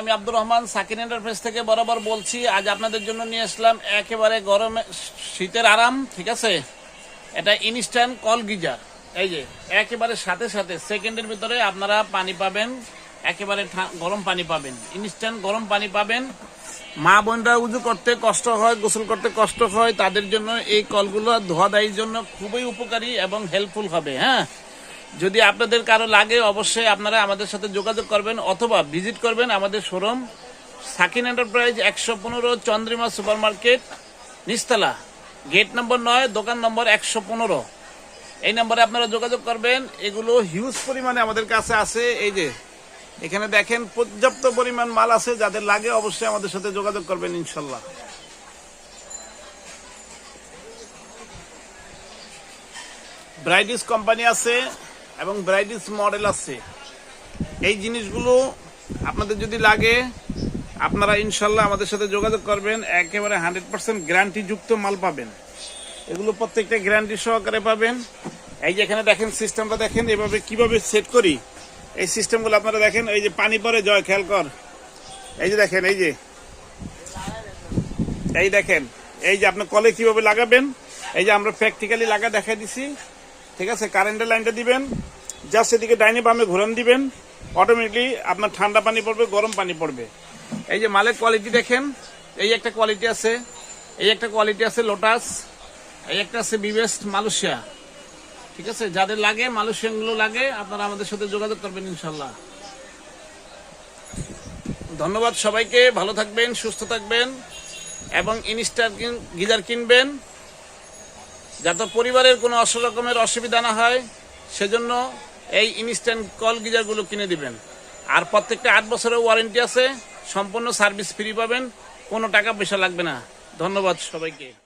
আমি আব্দুর রহমান সাকিন এন্টারপ্রাইজ থেকে বরাবর বলছি, আজ আপনাদের জন্য নিয়ে আসলাম একেবারে গরমে শীতের আরাম, ঠিক আছে? এটা ইনস্ট্যান্ট কল গিজার এই যে, একেবারে সাথে সাথে সেকেন্ডের ভিতরে আপনারা পানি পাবেন, একেবারে গরম পানি পাবেন। ইনস্ট্যান্ট গরম পানি পাবেন। মা বোনরা উজু করতে কষ্ট হয়, গোসল করতে কষ্ট হয়, তাদের জন্য এই কলগুলো ধোয়া দায়ের জন্য খুবই উপকারী এবং হেল্পফুল হবে হ্যাঁ? যদি আপনাদের কারও লাগে, অবশ্যই আপনারা আমাদের সাথে যোগাযোগ করবেন অথবা ভিজিট করবেন আমাদের শোরুম, সাকিন এন্টারপ্রাইজ একশো পনেরো, Chandrima super market Nistala, gate নম্বর নয়, দোকান নম্বর একশো পনেরো। এই নম্বরে আপনারা যোগাযোগ করবেন। এগুলো হিউজ পরিমাণে আমাদের কাছে আছে। এই যে, এখানে দেখেন পর্যাপ্ত পরিমাণ মাল আছে, যাদের লাগে অবশ্যই আমাদের সাথে যোগাযোগ করবেন ইনশাল্লাহ। ব্রাইডিস কোম্পানি আছে। এবং ব্রাইডিস মডেল আছে। এই জিনিসগুলো আপনাদের যদি লাগে, আপনারা ইনশাল্লাহ আমাদের সাথে যোগাযোগ করবেন। একেবারে হান্ড্রেড পার্সেন্ট গ্যারান্টিযুক্ত মাল পাবেন। এগুলো প্রত্যেকটা গ্যারান্টি সহকারে পাবেন। এই যে এখানে দেখেন, সিস্টেমটা দেখেন, এভাবে কীভাবে সেট করি। এই সিস্টেমগুলো আপনারা দেখেন, এই যে পানি পরে জয়, খেয়াল কর। এই যে দেখেন, এই যে। এই দেখেন, এই যে আপনি কলে কীভাবে লাগাবেন? এই যে আমরা প্র্যাকটিক্যালি লাগা দেখাই দিছি। ঠিক আছে কারেন্টের লাইনটা দিবেন জাস্ট এদিকে ডাইনে বামে ঘোরান দিবেন অটোমেটিকলি আপনার ঠান্ডা পানি পড়বে, গরম পানি পড়বে। এই যে মালের কোয়ালিটি দেখেন, এই একটা কোয়ালিটি আছে, এই একটা কোয়ালিটি আছে লোটাস এই একটা আছে বিবেস্ট মালয়েশিয়া ঠিক আছে, যাদের লাগে মালয়েশিয়ানগুলো লাগে, আপনারা আমাদের সাথে যোগাযোগ করবেন ইনশাল্লাহ ধন্যবাদ সবাইকে, ভালো থাকবেন, সুস্থ থাকবেন, এবং ইনস্টার গিজার কিনবেন। যাতে পরিবারের কোনো রকমের অসুবিধা না হয়, সেজন্য এই ইনস্ট্যান্ট কল গিজারগুলো কিনে দিবেন। আর প্রত্যেকটা আট বছরের ওয়ারেন্টি আছে, সম্পূর্ণ সার্ভিস ফ্রি পাবেন, কোনো টাকা পয়সা লাগবে না। ধন্যবাদ সবাইকে।